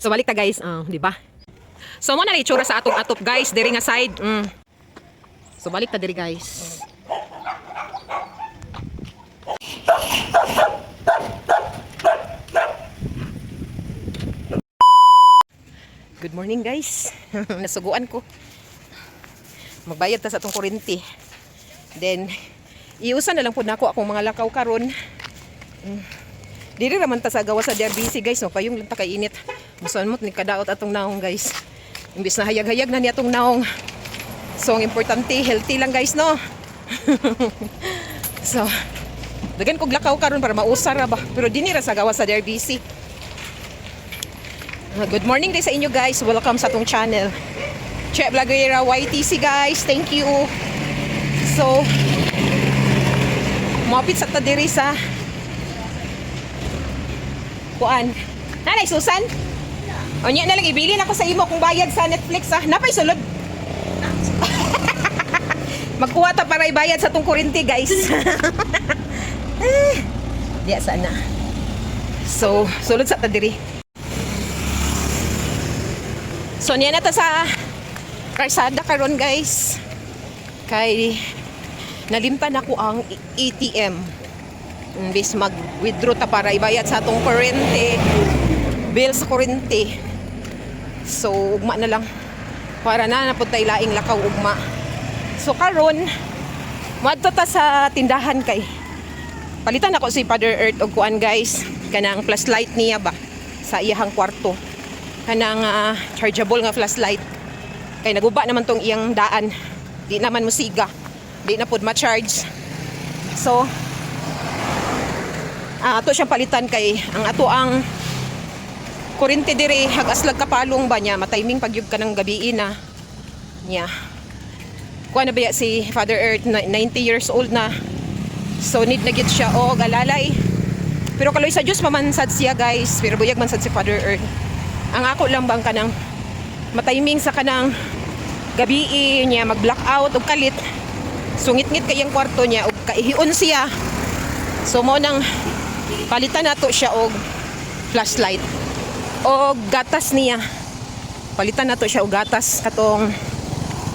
So balik ta guys, ah, di ba? So mo na itsura sa atong atop guys, diri nga side. Mm. So balik ta diri guys. Good morning guys. Nasuguan ko. Magbayad ta sa atong kuryente. Then iusan na lang po nako akong mga lakaw karon. Mm. Dili raman ta sa gawa sa DRBC guys, no payong lang ta kay init. Musan mo ni kadaot atong naong guys. Imbis na hayag-hayag na ni atong naong. So ang importante healthy lang guys no. so dagan kog lakaw karon para mausar ra ba. Pero dinhi ra sa gawa sa DRBC. Uh, Good morning din sa inyo guys. Welcome sa atong channel. Che Vlogera YTC guys. Thank you. So, mapit sa ta diri sa kuan. Nanay Susan? O nya na lang ibili na ko sa imo kung bayad sa Netflix ah. Napay sulod. Magkuha ta para ibayad sa tong kuryente guys. eh, diya sana. So, sulod sa ta diri. So niya na ta sa karsada karon guys. Kay nalimtan ako ang ATM. Imbis mag-withdraw ta para ibayad sa atong kuryente. Bill sa kuryente. So ugma na lang. Para na napod tay laing lakaw ugma. So karon Madto ta sa tindahan kay palitan ako si Father Earth og kuan guys kanang flashlight niya ba sa iyahang kwarto kanang ah, chargeable nga flashlight kay naguba naman tong iyang daan di naman musiga di na pud ma-charge so ah, ato siyang palitan kay ang ato ang kuryente dire hagaslag kapalong ba niya? Matiming pagyud ka ng gabi na niya. Kuha na ba si Father Earth? Na 90 years old na. So need na gid siya o galalay. Pero kaloy sa Diyos mamansad siya guys. Pero buyag mansad si Father Earth. Ang ako lang bang kanang matiming sa kanang gabi niya mag blackout og kalit. Sungit-ngit kayang kwarto niya og kaihion siya. So mo nang palitan nato siya og flashlight. Og gatas niya. Palitan nato siya og gatas katong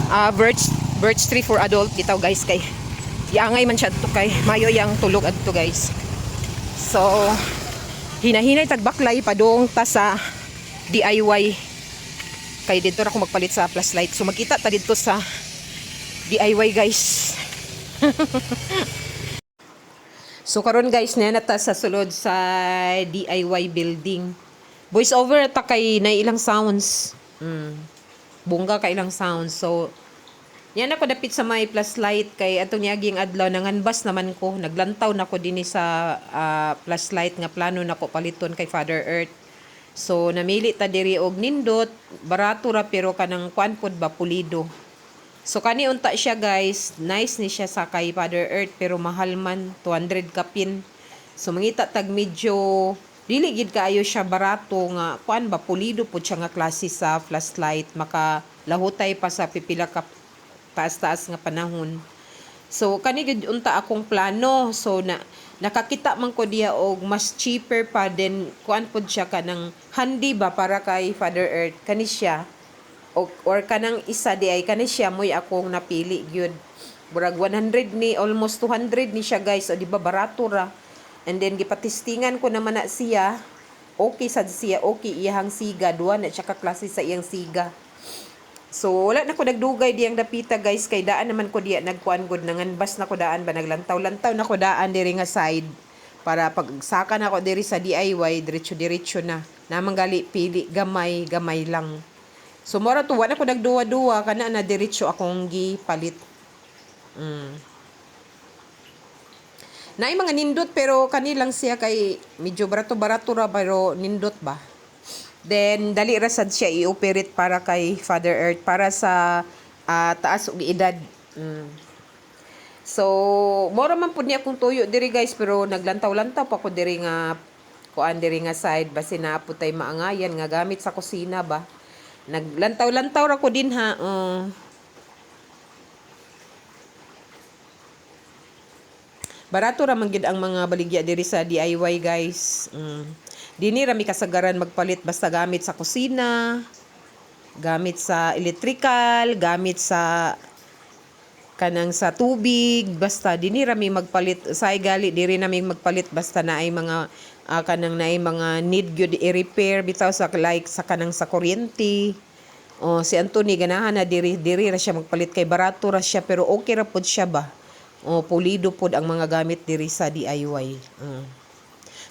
ah, birch birch tree for adult. Bitaw guys kay iangay man siya to kay mayo yang tulog adto guys. So hinahinay tagbaklay padong ta sa DIY kay dito ra ako magpalit sa flashlight. So magkita ta dito sa DIY guys so karon guys na nata sa sulod sa DIY building. Voice over ta kay na ilang sounds. Mm. bungga ka ilang sounds. So yan ako dapit sa may flashlight kay atong niaging adlaw. Nanganbas naman ko. Naglantaw na ko dinhi sa ah, flashlight nga plano nako paliton kay Father Earth. So namili ta diri og nindot, barato ra pero kanang kuan pod ba pulido. So kani unta siya guys, nice ni siya sa kay Father Earth pero mahal man 200 kapin. So mangita tag medyo dili gid kaayo siya barato nga kuan ba pulido pod siya nga klase sa flashlight maka lahutay pa sa pipila ka taas-taas nga panahon. So kani gid unta akong plano. So na nakakita man ko diya og mas cheaper pa din kuan pod siya kanang handy ba para kay Father Earth kani siya o, or kanang isa di ay kani siya moy akong napili gyud. Burag 100 ni almost 200 ni siya guys. O di ba barato ra. And then gipatistingan ko naman na siya. Okay sad siya, okay iyang siga, duwa na siya klase sa iyang siga. So wala na ko nagdugay diyang dapita guys kay daan naman ko diya nagkuan gud nanganbas na ko daan ba naglantaw-lantaw na ko daan diri nga side para pag saka na ko diri sa DIY diretso-diretso na namang gali pili gamay gamay lang. So mora to wala ko nagduwa-duwa kana na diretso akong gipalit. Mm. Naay mga nindot pero kanilang siya kay medyo barato-barato ra pero nindot ba. Then, dali rasad siya i-operate para kay Father Earth, para sa ah, taas og edad. Mm. So, mora man pud niya akong tuyo diri guys, pero naglantaw-lantaw pa ko diri nga kuan diri nga side basi na tay maangayan nga gamit sa kusina ba. Naglantaw-lantaw ra ko din ha. uh. Barato ra man gid ang mga baligya diri sa DIY guys. Mm. Dini rami kasagaran magpalit basta gamit sa kusina, gamit sa electrical, gamit sa kanang sa tubig basta dinhi rami magpalit sa gali diri nami magpalit basta na ay mga ah, kanang na ay mga need gyud i-repair bitaw sa like sa kanang sa kuryente. O si Anthony ganahan na diri diri ra siya magpalit kay barato ra siya pero okay ra pod siya ba? O pulido pod ang mga gamit diri sa DIY Ah.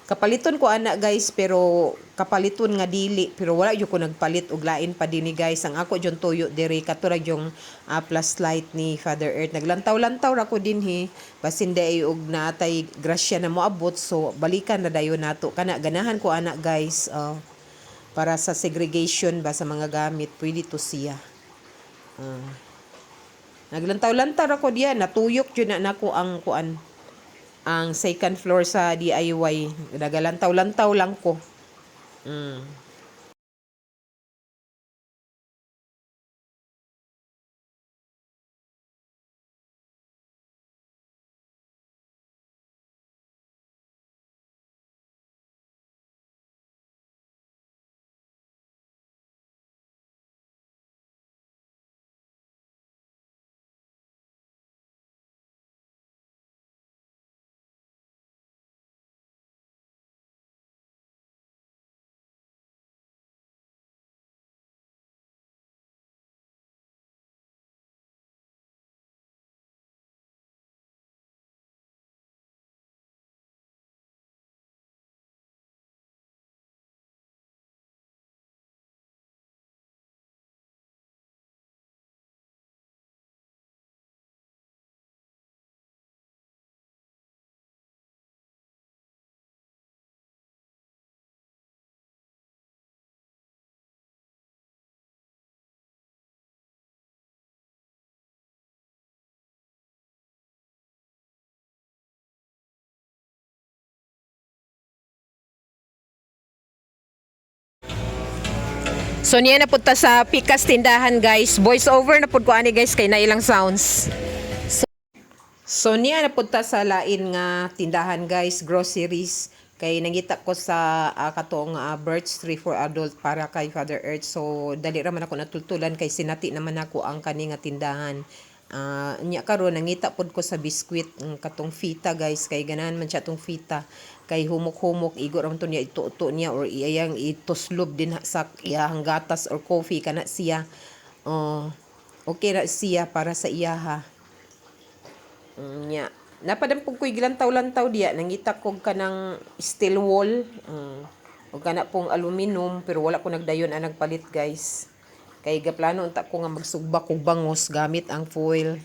Kapaliton ko ana guys pero kapaliton nga dili. Pero wala jud ko nagpalit og lain pa dinhi guys. Ang ako jud tuyo diri katurag yung ah, plus light ni Father Earth. Naglantaw-lantaw ra ko dinhi basin day og natay grasya na moabot. So balikan na dayon nato. Kana ganahan ko ana guys ah, para sa segregation ba sa mga gamit pwede to siya. Ah. naglantaw-lantaw ra ko diya natuyok jud na nako ang kuan ang second floor sa DIY. Nagalantaw-lantaw lang ko. Mm. So niya na punta sa Pikas tindahan guys. Voice over na pud ko ani guys kay na ilang sounds. So, so niya na punta sa lain nga tindahan guys, groceries kay nangita ko sa uh, katong uh, birch tree for adult para kay Father Earth. So dali ra man ako natultulan kay sinati naman ako ang kani nga tindahan. Uh, nya karon nangita pod ko sa biskwit ang katong fita guys kay ganahan man siya tong fita kay humok-humok igo ra man to niya ituto niya or iyang ituslob din sa iyahang gatas or coffee kana siya. Uh, okay ra siya para sa iyaha mm, nya napadampog ko'y gilantaw-lantaw diya nangita ko kanang steel wall. Um, o kana pong aluminum pero wala ko nagdayon ang nagpalit guys. Kay gaplano unta ko nga magsugba kog bangos gamit ang foil.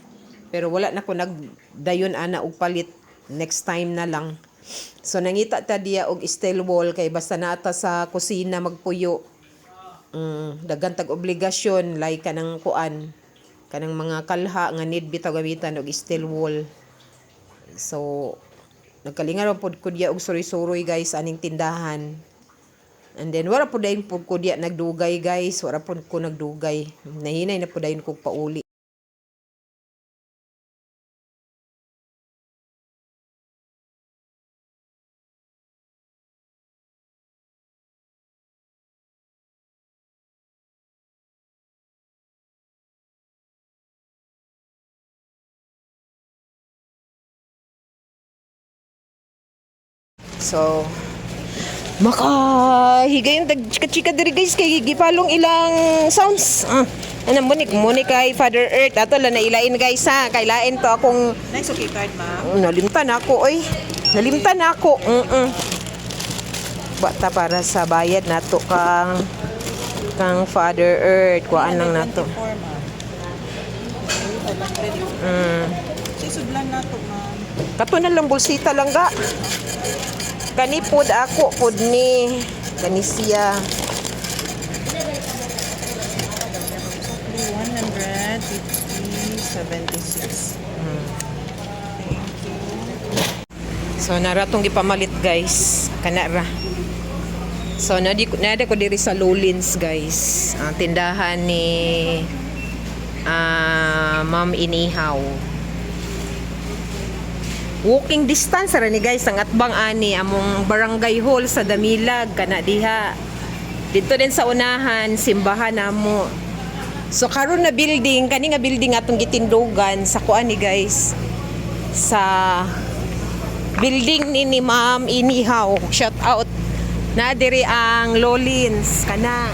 Pero wala na ko nagdayon ana og palit next time na lang so nangita ta diya og steel wall kay basta nata sa kusina magpuyo mm, daghan tag obligasyon like kanang kuan kanang mga kalha nga need bitaw gamitan og steel wall so nagkalinga ra pod ko og suroy-suroy guys aning tindahan And then, wala po dahin po ko nagdugay, guys. Wala po ko nagdugay. Nahinay na po dahin ko pauli. So, Makahigayon tag chika-chika diri guys kay gipalong ilang sounds. Ah, ano mo ni mo ni kay Father Earth ato la na ilain guys ha kay lain to akong Nice okay card, ma'am. oh, nalimtan ako oy. Nalimtan ako. Mm. -mm. Bata para sa bayad nato kang kang Father Earth kuan lang nato. 24, ma'am. Mm. Sisudlan na to, ma'am. Kato na lang bulsita lang ga. Kani pod ako pod ni kani siya. 150, 76. So naratong gipamalit guys. Kana ra. So nadi nada ko diri sa Lowlands guys. Ang tindahan ni ah Ma'am Inihaw. Walking distance ra ni guys ang atbang ani among barangay hall sa Damilag kana diha. Dito din sa unahan simbahan namo. So karon na building kani nga building atong gitindugan sa kuan ni guys sa building ni ni Ma'am Inihaw. Shout out na diri ang Lolins kana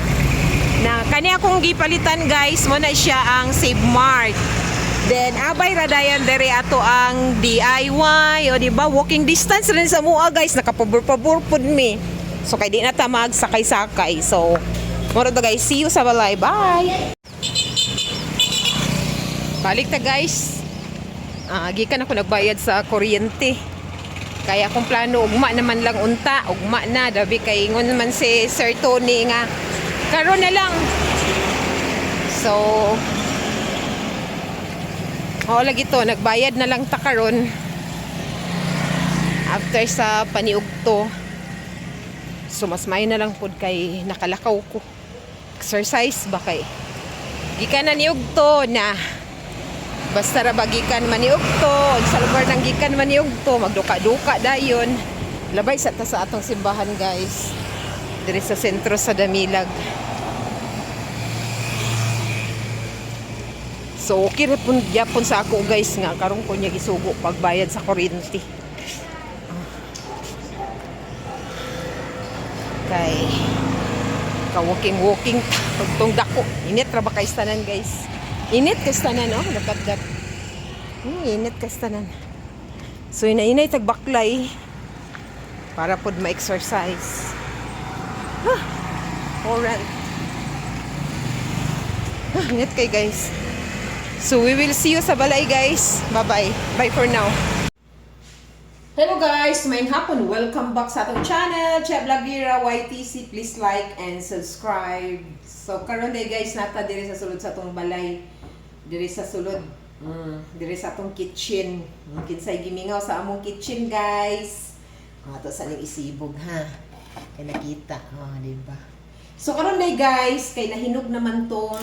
na kani akong gipalitan guys mo na siya ang Save Mart. Then abay radayan dere ato ang DIY o di ba walking distance rin sa mua guys nakapabur-pabur pud mi. So kay di na ta magsakay-sakay. So moro to guys, see you sa balay. Bye. Balik ta guys. Ah, gikan ako nagbayad sa kuryente. Kaya kung plano ugma naman lang unta, ugma na dabi kay ingon man si Sir Tony nga karon na lang. So Oo lagi to, nagbayad na lang ta karon. After sa paniugto. So mas may na lang pud kay nakalakaw ko. Exercise ba kay? Gikan na niugto na basta ra bagikan maniugto sa lugar ng gikan maniugto magduka-duka dayon labay sa ta sa atong simbahan guys diri sa sentro sa Damilag so okay ra pun gyapon sa ako guys nga karon ko niya gisugo pagbayad sa kuryente kay ka walking walking pagtong dako init ra ba kay tanan guys Init kas tanan, oh. Look at that. Hmm, init kas tanan. So, inainay tagbaklay para pod ma-exercise. Ah, oran. Ah, init kay guys. So, we will see you sa balay guys. Bye-bye. Bye for now. Hello guys! Maayong hapon. Welcome back sa atong channel, Chef Lagira YTC. Please like and subscribe. So, karon day guys, nata diri sa sulod sa atong balay. Diri sa sulod. Mm, diri sa atong kitchen. Kinsay gimingaw sa among kitchen guys. Ato sa ning isibog ha. Kay nakita. Oh, di ba? So karon day guys, kay nahinog naman tong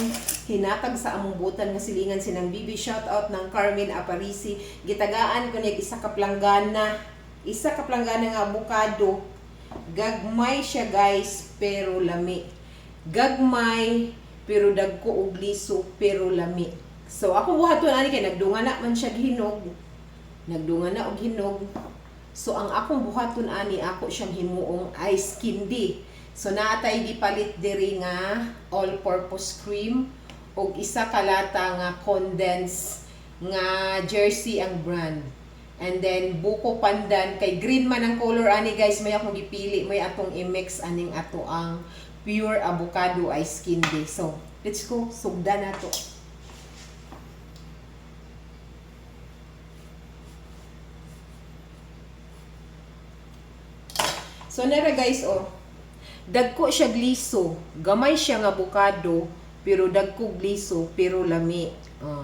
hinatag sa among butan nga silingan sinang Bibi shout out ng Carmen Aparisi. Gitagaan ko niya isa ka planggana. Isa ka planggana nga avocado. Gagmay siya guys, pero lami. Gagmay, pero dagko og liso, pero lami. So ako buhaton ani kay nagdunga na man siya hinog. Nagdunga na og hinog. So ang akong buhaton ani ako siyang himuong ice candy. So naatay gipalit diri nga all-purpose cream og isa kalata nga condensed nga jersey ang brand. And then buko pandan kay green man ang color ani guys may akong gipili may atong i-mix aning ato ang pure avocado ice candy. So let's go sugda na to. So nara guys oh. Dagko siya gliso, gamay siya nga avocado, pero dagko gliso, pero lami. Oh.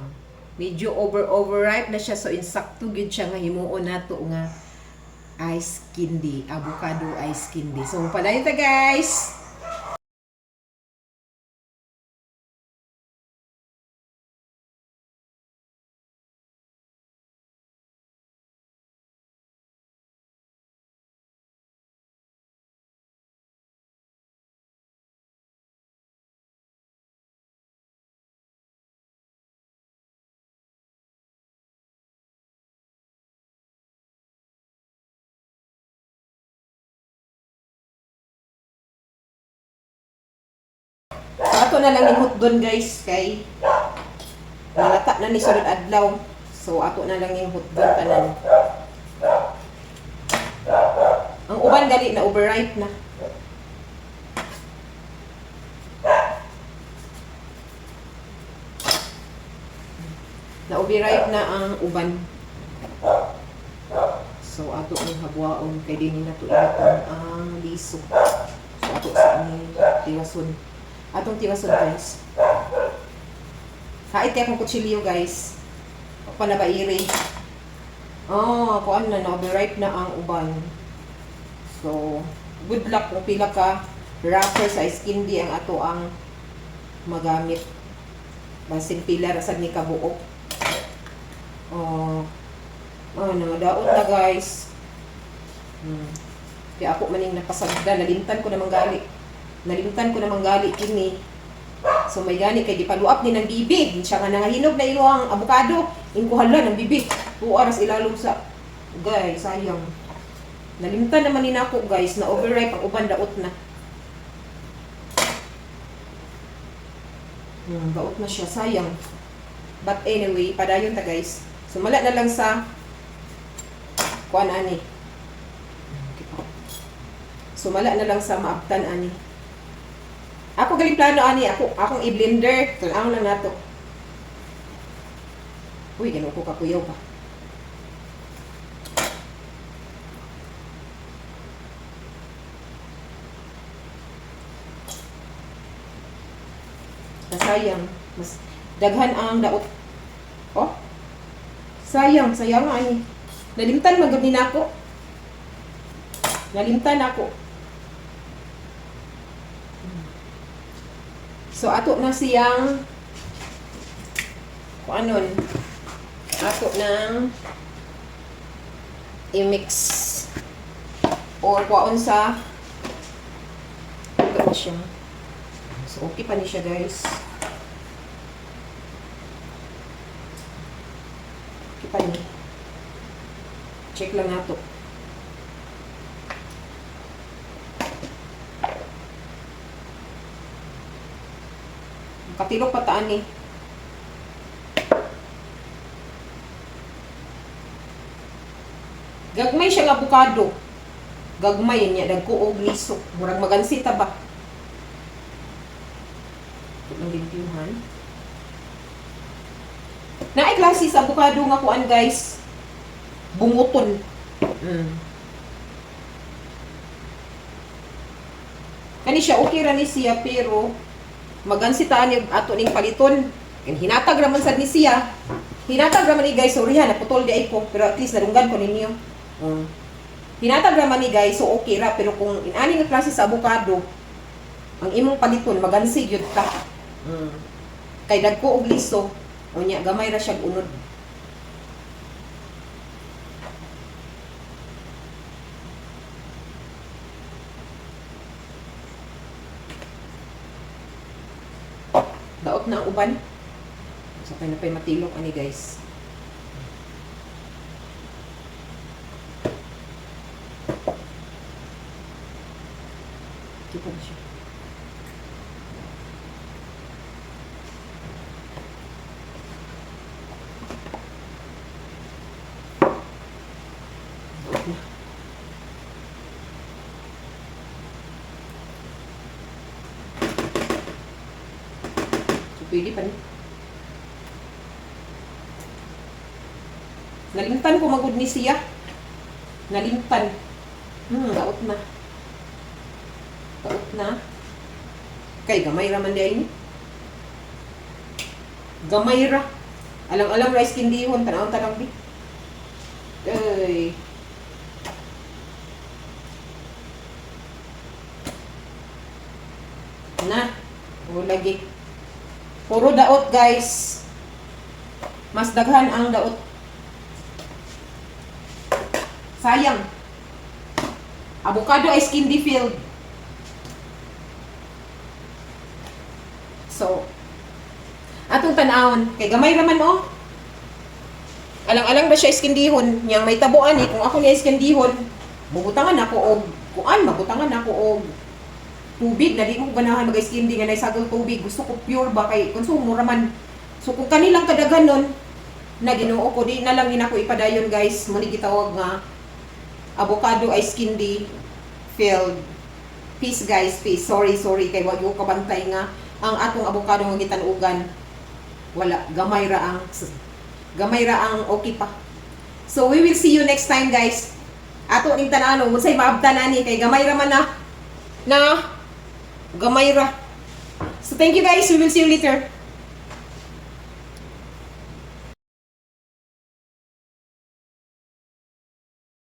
Medyo over overripe na siya so insakto gyud siya nga himuon nato nga ice candy, avocado ice candy. So padayon ta guys. Ato na lang yung hotdon guys kay malata na ni sunod adlaw. So ato na lang yung hotdon tanan. Ang uban gali na overripe na. Na overripe na ang uban. So ato ang habwaon kay dinhi na to ang liso. So ato sa aming tiwason. Atong tiwason guys. Hait kaya kong kutsilyo guys. Pa na ba iri? Oh, kuan na na overripe na ang uban. So, good luck kung pila ka wrapper sa skin di ang ato ang magamit. Basin pila ra sad ni kabuok. Oh, Ano, daot na guys. Hmm. Kaya ako maning napasagda, nalimtan ko namang gali. Nalimtan ko namang gali kini. So may gani kay gipaluap ni ng bibi. Siya nga nangahinog na ilo ang abukado. Ingkuhala ng bibi. Buaras ilalog sa guys, sayang. Nalimtan naman ni nako guys na overripe ang uban daot na. Hmm, daot na siya, sayang. But anyway, padayon ta guys. Sumala na lang sa kuan ani. Sumala na lang sa maaptan ani. Ako galing plano ani, ako akong i-blender. Tanaw lang nato. Uy, ganun ko kakuyaw pa. Nasayang. Mas daghan ang daot. Oh. Sayang, sayang ani. Nalimtan magud ni nako. Nalimtan ako. So ato na siyang kung anon ato nang i-mix or kuwaon sa ito na siya. So okay pa ni siya guys. Okay pa ni. Check lang nato. Katilok pataan ni. Gagmay siya nga abukado. Gagmay niya dagko og liso. Murag magansita ba? Ang limpyuhan. Naay klase sa abukado nga kuan guys. Bunguton. Mm. Kani siya okay ra ni siya pero magansitaan yung ato ning paliton. And hinatag raman sad ni siya. Hinatag raman ni guys, sorry ha, naputol di ko, pero at least narunggan ko ninyo. Mm. Hinatag raman ni guys, so okay ra, pero kung inani nga klase sa avocado, ang imong paliton, magansi yun ta. Mm. Kay dagko og liso, o niya, gamay ra siya unod. Uban. So, kaya na pa'y matilok ani guys. Pwede pa rin. Nalimtan ko magud ni siya. Nalimtan. Hmm, daot na. Daot na. Kay gamay ra man di ni. Gamay ra. Alang-alang rice kindihon tanawon tanang di. Ay. Na. O lagi. Puro daot guys. Mas daghan ang daot Sayang. Avocado ice candy filled. So, atong tanawon kay gamay raman oh. Alang-alang ba siya iskindihon, niyang may tabuan eh. Kung ako niya iskindihon, bubutangan ako og kuan, mabutangan ako og tubig na di ko ganahan mag-iskindi nga naisagol tubig. Gusto ko pure ba kay konsumo raman. So kung kanilang kadaghan nun, na ginoo ko, di na lang din ako ipadayon guys. Muni gitawag nga avocado ice candy filled. Peace guys, peace. Sorry, sorry kay wag ko kabantay nga ang atong avocado nga gitanugan. Wala, gamay ra ang gamay ra ang okay pa. So we will see you next time guys. Ato ning tanano, unsay maabtan ani kay gamay ra man na na gamay ra. So thank you guys. We will see you later.